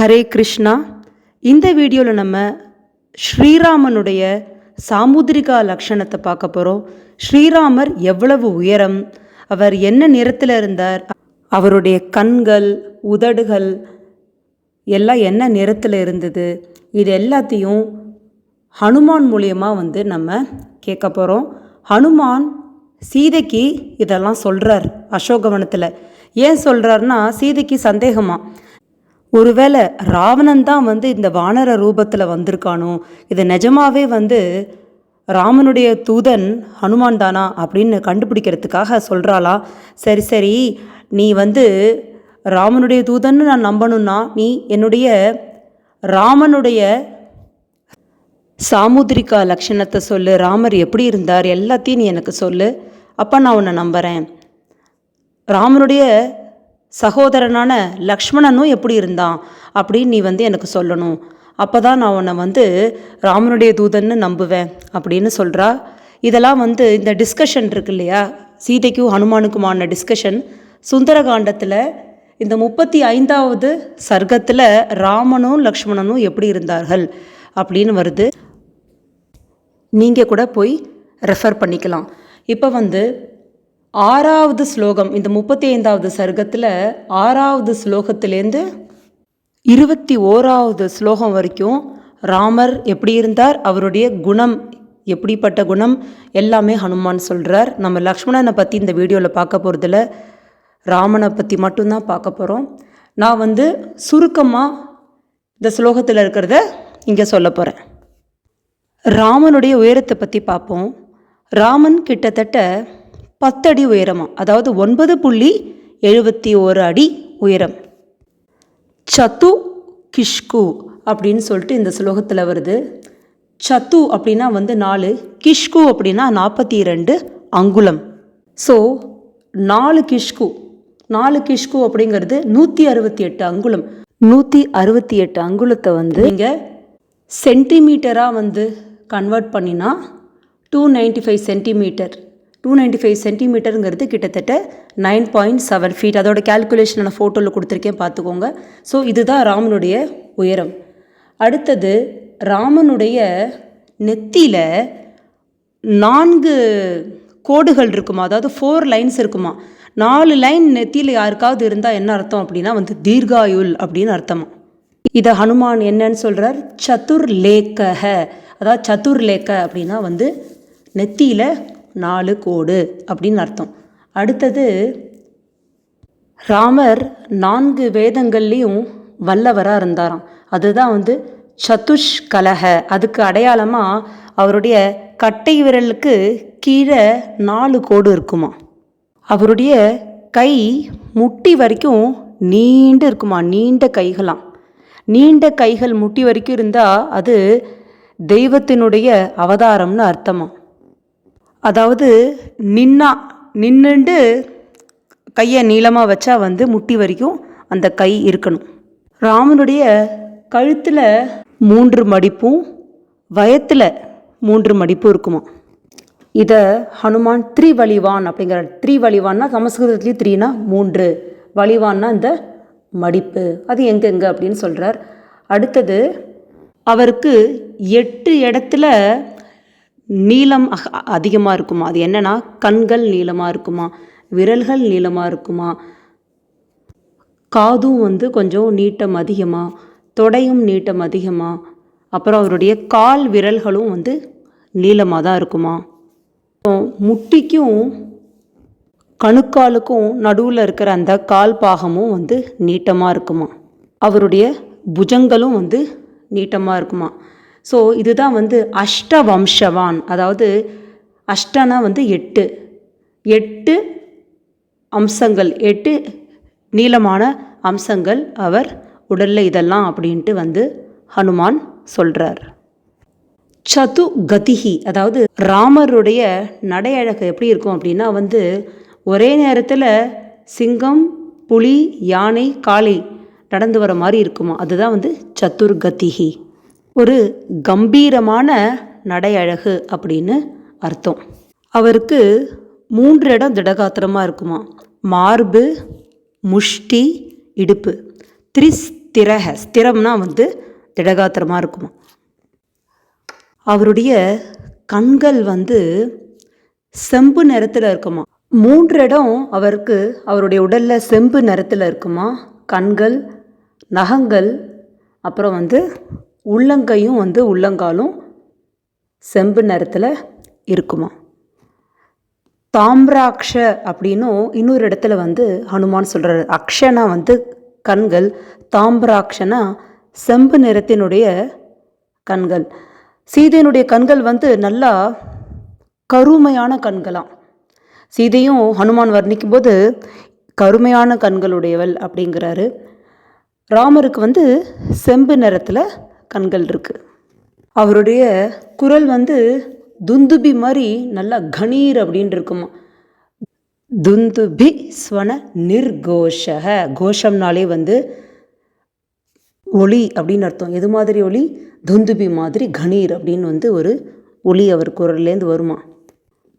ஹரே கிருஷ்ணா. இந்த வீடியோவில் நம்ம ஸ்ரீராமனுடைய சாமுத்திரிகா லக்ஷணத்தை பார்க்க போகிறோம் ஸ்ரீராமர் எவ்வளவு உயரம் அவர் என்ன நிறத்தில் இருந்தார் அவருடைய கண்கள் உதடுகள் எல்லாம் என்ன நிறத்தில் இருந்தது இது எல்லாத்தையும் ஹனுமான் மூலியமாக வந்து நம்ம கேட்க போகிறோம் ஹனுமான் சீதைக்கு இதெல்லாம் சொல்கிறார் அசோகவனத்தில். ஏன் சொல்கிறாருன்னா சீதைக்கு சந்தேகமா? ஒருவேளை ராவணன் தான் வந்து இந்த வானர ரூபத்தில் வந்திருக்கானோ? இது நிஜமாவே வந்து ராமனுடைய தூதன் ஹனுமான் தானா அப்படின்னு கண்டுபிடிக்கிறதுக்காக சொல்கிறாளா சரி சரி. நீ வந்து ராமனுடைய தூதன்னு நான் நம்பணும்னா நீ என்னுடைய ராமனுடைய சாமுத்திரிகா லக்ஷணத்தை சொல்லு. ராமர் எப்படி இருந்தார்? எல்லாத்தையும் நீ எனக்கு சொல்லு. அப்போ நான் உன்னை நம்புகிறேன் ராமனுடைய சகோதரனான லக்ஷ்மணனும் எப்படி இருந்தான் அப்படின்னு நீ வந்து எனக்கு சொல்லணும். அப்போ தான் நான் உன்னை வந்து ராமனுடைய தூதன்னு நம்புவேன் அப்படின்னு சொல்கிறா இதெல்லாம் வந்து இந்த டிஸ்கஷன் இருக்கு இல்லையா? சீதைக்கும் ஹனுமானுக்குமான டிஸ்கஷன் சுந்தரகாண்டத்தில் இந்த முப்பத்தி ஐந்தாவது சர்க்கத்தில் ராமனும் லக்ஷ்மணனும் எப்படி இருந்தார்கள் அப்படின்னு வருது. நீங்கள் கூட போய் ரெஃபர் பண்ணிக்கலாம். இப்போ வந்து ஆறாவது ஸ்லோகம் இந்த முப்பத்தி ஐந்தாவது சர்க்கத்தில் ஆறாவது ஸ்லோகத்திலேருந்து இருபத்தி ஓராவது ஸ்லோகம் வரைக்கும் ராமர் எப்படி இருந்தார் அவருடைய குணம் எப்படிப்பட்ட குணம் எல்லாமே ஹனுமான் சொல்கிறார் நம்ம லக்ஷ்மணனை பற்றி இந்த வீடியோவில் பார்க்க போகிறதில்ல ராமனை பற்றி மட்டும்தான் பார்க்க போகிறோம் நான் வந்து சுருக்கமாக இந்த ஸ்லோகத்தில் இருக்கிறத இங்கே சொல்ல போகிறேன் ராமனுடைய உயரத்தை பற்றி பார்ப்போம். ராமன் கிட்டத்தட்ட பத்தடி உயரமாக அதாவது ஒன்பது புள்ளி எழுபத்தி ஓரு அடி உயரம். சத்து கிஷ்கு அப்படின்னு சொல்லிட்டு இந்த ஸ்லோகத்தில் வருது. சத்து அப்படின்னா வந்து நாலு கிஷ்கு அப்படின்னா நாற்பத்தி ரெண்டு அங்குலம். ஸோ நாலு கிஷ்கு. நாலு கிஷ்கு அப்படிங்கிறது நூற்றி அறுபத்தி எட்டு அங்குலம். நூற்றி அறுபத்தி எட்டு அங்குலத்தை வந்து நீங்கள் சென்டிமீட்டராக வந்து கன்வெர்ட் பண்ணினா two ninety five centimetre two ninety five சென்டிமீட்டருங்கிறது கிட்டத்தட்ட நைன் பாயிண்ட் செவன் ஃபீட் அதோட கேல்குலேஷன் நான் ஃபோட்டோவில் கொடுத்துருக்கேன் பார்த்துக்கோங்க. ஸோ இதுதான் ராமனுடைய உயரம். அடுத்தது ராமனுடைய நெத்தியில் நான்கு கோடுகள் இருக்குமா? அதாவது ஃபோர் லைன்ஸ் இருக்குமா? நாலு லைன் நெத்தியில் யாருக்காவது இருந்தால் என்ன அர்த்தம் அப்படின்னா வந்து தீர்காயுல் அப்படின்னு அர்த்தமா? இதை ஹனுமான் என்னன்னு சொல்கிறார் சதுர்லேக்கக அதாவது சதுர்லேக்க அப்படின்னா வந்து நெத்தியில் நாலு கோடு அப்படின்னு அர்த்தம். அடுத்தது ராமர் நான்கு வேதங்கள்லேயும் வல்லவராக இருந்தாராம். அதுதான் வந்து சதுஷ் கலக அதுக்கு அடையாளமாக அவருடைய கட்டை விரலுக்கு கீழே நாலு கோடு இருக்குமா. அவருடைய கை முட்டி வரைக்கும் நீண்டு இருக்குமா. நீண்ட கைகளாம். நீண்ட கைகள் முட்டி வரைக்கும் இருந்தால் அது தெய்வத்தினுடைய அவதாரம்னு அர்த்தமா. அதாவது நின்னா நின்றுண்டு கையை நீளமாக வச்சா வந்து முட்டி வரைக்கும் அந்த கை இருக்கணும். ராமனுடைய கழுத்தில் மூன்று மடிப்பும் வயத்தில் மூன்று மடிப்பும் இருக்குமா இதை ஹனுமான் த்ரிவலிவான் அப்படிங்கிற த்ரிவலிவான்னா சமஸ்கிருதத்துலேயும் த்ரீனா மூன்று வலிவான்னா இந்த மடிப்பு. அது எங்கெங்க அப்படின்னு சொல்கிறார் அடுத்தது அவருக்கு எட்டு இடத்துல நீளம் அதிகமாக இருக்குமா? அது என்னென்னா கண்கள் நீளமாக இருக்குமா? விரல்கள் நீளமாக இருக்குமா? காதும் வந்து கொஞ்சம் நீட்டம் அதிகமாக தொடையும் நீட்டம் அதிகமாக அப்புறம் அவருடைய கால் விரல்களும் வந்து நீளமாக தான் இருக்குமா? முட்டிக்கும் கணுக்காலுக்கும் நடுவில் இருக்கிற அந்த கால் பாகமும் வந்து நீட்டமாக இருக்குமா? அவருடைய புஜங்களும் வந்து நீட்டமாக இருக்குமா? ஸோ இதுதான் வந்து அஷ்ட வம்சவான் அதாவது அஷ்டனா வந்து எட்டு. எட்டு அம்சங்கள் எட்டு நீளமான அம்சங்கள் அவர் உடலில் இதெல்லாம் அப்படின்ட்டு வந்து ஹனுமான் சொல்கிறார் சது கதிகி அதாவது ராமருடைய நடை அழகு எப்படி இருக்கும் அப்படின்னா வந்து ஒரே நேரத்தில் சிங்கம் புலி யானை காளை நடந்து வர மாதிரி இருக்குமா? அதுதான் வந்து சத்துர்கதிகி ஒரு கம்பீரமான நடை அழகு அப்படின்னு அர்த்தம். அவருக்கு மூன்று இடம் திடகாத்திரமாக இருக்குமா? மார்பு முஷ்டி இடுப்பு. திரிஸ்திரக ஸ்திரம்னா வந்து திடகாத்திரமாக இருக்குமா? அவருடைய கண்கள் வந்து செம்பு நிறத்தில் இருக்குமா? மூன்று இடம் அவருக்கு அவருடைய உடலில் செம்பு நிறத்தில் இருக்குமா? கண்கள் நகங்கள் அப்புறம் வந்து உள்ளங்கையும் வந்து உள்ளங்காலும் செம்பு நிறத்தில் இருக்குமா? தாம்ராக்ஷ அப்படின்னும் இன்னொரு இடத்துல வந்து ஹனுமான் சொல்கிறார் அக்ஷனா வந்து கண்கள் தாம்பராக்ஷனா செம்பு நிறத்தினுடைய கண்கள். சீதையினுடைய கண்கள் வந்து நல்லா கருமையான கண்களாம் சீதையும் ஹனுமான் வர்ணிக்கும்போது கருமையான கண்களுடையவள் அப்படிங்கிறாரு. ராமருக்கு வந்து செம்பு நிறத்தில் கண்கள் இருக்குது அவருடைய குரல் வந்து துந்துபி மாதிரி நல்லா கணீர் அப்படின்னு இருக்குமா. துந்துபி ஸ்வன நிர்கோஷக. கோஷம்னாலே வந்து ஒளி அப்படின்னு அர்த்தம். எது மாதிரி ஒளி? துந்துபி மாதிரி கணீர் அப்படின்னு வந்து ஒரு ஒளி அவர் குரல்லேருந்து வருமா.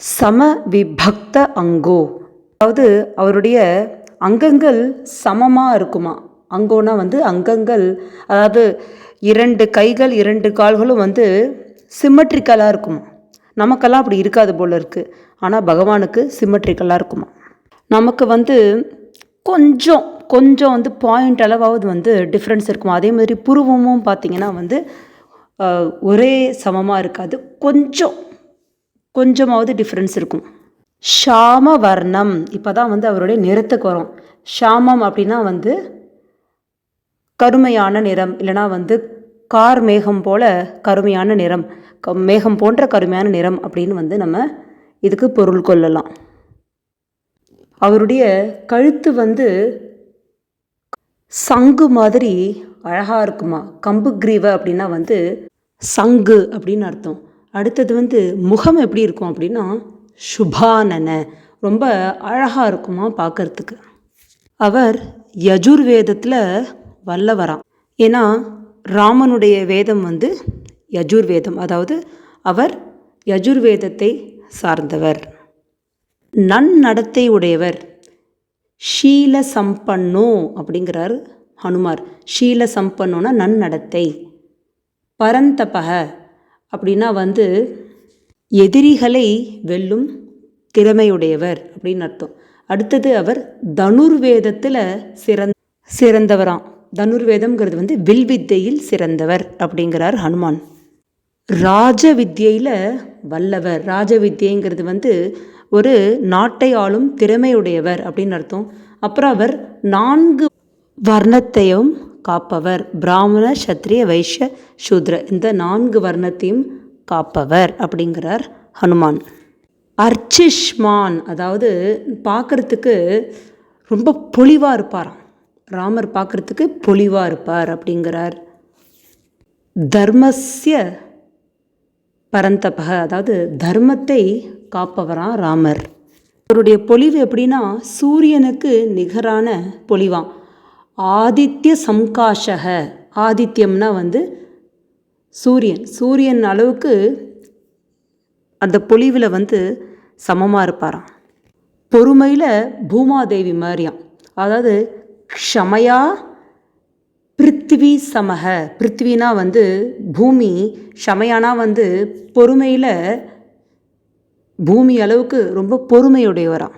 சம விபக்த அங்கோ. அதாவது அவருடைய அங்கங்கள் சமமாக இருக்குமா. அங்கோனா வந்து அங்கங்கள் அதாவது இரண்டு கைகள் இரண்டு கால்களும் வந்து சிம்மட்ரிக்கலாக இருக்குமா. நமக்கெல்லாம் அப்படி இருக்காது போல இருக்குது ஆனால் பகவானுக்கு சிம்மட்ரிக்கலாக இருக்குமா? நமக்கு வந்து கொஞ்சம் கொஞ்சம் வந்து பாயிண்ட் அளவாவது வந்து டிஃப்ரென்ஸ் இருக்கும்? அதே மாதிரி புருவமும் பார்த்திங்கன்னா வந்து ஒரே சமமாக இருக்காது. கொஞ்சம் கொஞ்சமாவது டிஃப்ரென்ஸ் இருக்கும். ஷாம வர்ணம் இப்போ தான் வந்து அவருடைய நிறத்துக்கு வரும். ஷாமம் அப்படின்னா வந்து கருமையான நிறம் இல்லைனா வந்து கார் மேகம் போல கருமையான நிறம் க மேகம் போன்ற கருமையான நிறம் அப்படின்னு வந்து நம்ம இதுக்கு பொருள் கொள்ளலாம். அவருடைய கழுத்து வந்து சங்கு மாதிரி அழகாக இருக்குமா? கம்பு கிரீவ அப்படின்னா வந்து சங்கு அப்படின்னு அர்த்தம். அடுத்தது வந்து முகம் எப்படி இருக்கும் அப்படின்னா சுபானன ரொம்ப அழகாக இருக்குமா பார்க்கறதுக்கு. அவர் யஜுர்வேதத்தில் வல்லவராம். ஏன்னா ராமனுடைய வேதம் வந்து யஜுர்வேதம். அதாவது அவர் யஜுர்வேதத்தை சார்ந்தவர். நன்னடத்தை உடையவர். ஷீல சம்பன்னோ அப்படிங்கிறார் ஹனுமார். ஷீல சம்பன்னோனா நன்னடத்தை பரந்தபக அப்படின்னா வந்து எதிரிகளை வெல்லும் திறமையுடையவர் அப்படின்னு அர்த்தம். அடுத்தது அவர் தனுர்வேதத்தில் சிறந் சிறந்தவராம். தனுர்வேதம்ங்கிறது வந்து வில்வித்தையில் சிறந்தவர் அப்படிங்கிறார் ஹனுமான். ராஜ வித்யையில் வல்லவர். ராஜ வித்யைங்கிறது வந்து ஒரு நாட்டை ஆளும் திறமையுடையவர் அப்படின்னு அர்த்தம். அப்புறம் அவர் நான்கு வர்ணத்தையும் காப்பவர். பிராமண சத்திரிய வைஷ்ய சூத்ர. இந்த நான்கு வர்ணத்தையும் காப்பவர் அப்படிங்கிறார் ஹனுமான். அர்ச்சிஷ்மான் அதாவது பார்க்குறதுக்கு ரொம்ப பொலிவாக இருப்பாராம். ராமர் பார்க்குறதுக்கு பொலிவாக இருப்பார் அப்படிங்கிறார். தர்மஸ்ய பரந்தபக அதாவது தர்மத்தை காப்பவரான் ராமர். அவருடைய பொலிவு எப்படின்னா சூரியனுக்கு நிகரான பொலிவான் ஆதித்ய சம்காஷக ஆதித்யம்னா வந்து சூரியன். சூரியன் அளவுக்கு அந்த பொலிவில் வந்து சமமாக இருப்பாராம். பொறுமையில் பூமாதேவி மாதிரியாம். அதாவது க்ஷமையா பிருத்திவி சமக பிருத்திவினா வந்து பூமி ஷமையானா வந்து பொறுமையில் பூமி அளவுக்கு ரொம்ப பொறுமையுடையவராம்.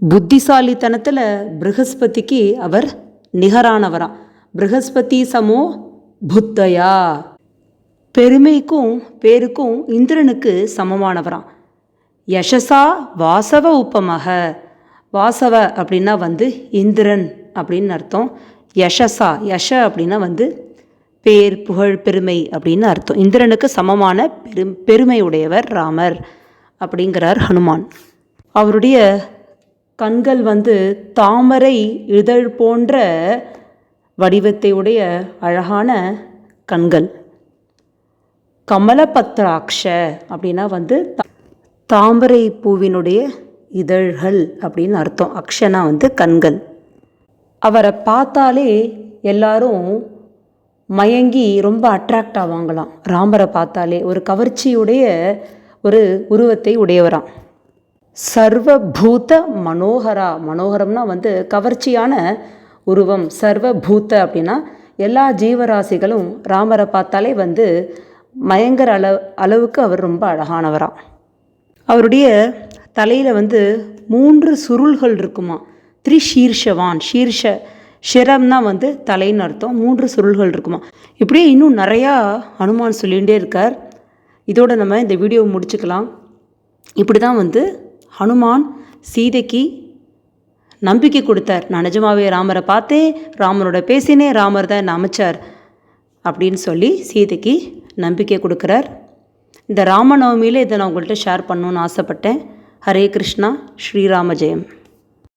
புத்திசாலித்தனத்தில் ப்ரகஸ்பதிக்கு அவர் நிகரானவராம். ப்ரகஸ்பதி சமோ புத்தயா. பெருமைக்கும் பேருக்கும் இந்திரனுக்கு சமமானவராம். யசசா வாசவ உப்பமக வாசவ அப்படின்னா வந்து இந்திரன் அப்படின்னு அர்த்தம். யஷசா யஷ அப்படின்னா வந்து பேர் புகழ் பெருமை அப்படின்னு அர்த்தம். இந்திரனுக்கு சமமான பெரும் பெருமையுடையவர் ராமர் அப்படிங்கிறார் ஹனுமான். அவருடைய கண்கள் வந்து தாமரை இதழ் போன்ற வடிவத்தை உடைய அழகான கண்கள். கமலபத்ராட்ச அப்படின்னா வந்து தா- தாமரை பூவினுடைய இதழ்கள் அப்படின்னு அர்த்தம். அக்ஷனா வந்து கண்கள். அவரை பார்த்தாலே எல்லாரும் மயங்கி ரொம்ப அட்ராக்ட் ஆவாங்களாம். ராமரை பார்த்தாலே ஒரு கவர்ச்சியுடைய ஒரு உருவத்தை உடையவராம். சர்வபூத மனோகரா மனோகரம்னா வந்து கவர்ச்சியான உருவம். சர்வபூத்த அப்படின்னா எல்லா ஜீவராசிகளும் ராமரை பார்த்தாலே வந்து மயங்கர அள அளவுக்கு அவர் ரொம்ப அழகானவராம். அவருடைய தலையில் வந்து மூன்று சுருள்கள் இருக்குமா? த்ரிஷீர்ஷவான் ஷீர்ஷ ஷிரம்னா வந்து தலைன்னு அர்த்தம். மூன்று சுருள்கள் இருக்குமா? இப்படியே இன்னும் நிறையா ஹனுமான் சொல்லிகிட்டே இருக்கார். இதோட நம்ம இந்த வீடியோவை முடிச்சுக்கலாம். இப்படி தான் வந்து ஹனுமான் சீதைக்கு நம்பிக்கை கொடுத்தார். நான் நிஜமாவே ராமரை பார்த்தேன் ராமனோட பேசினேன் ராமர் தான் என்னை அமைச்சார் அப்படின்னு சொல்லி சீதைக்கு நம்பிக்கை கொடுக்குறார். இந்த ராமநவமியில் இதை நான் உங்கள்கிட்ட ஷேர் பண்ணணுன்னு ஆசைப்பட்டேன். ஹரே கிருஷ்ணா ஸ்ரீராம ஜெயம்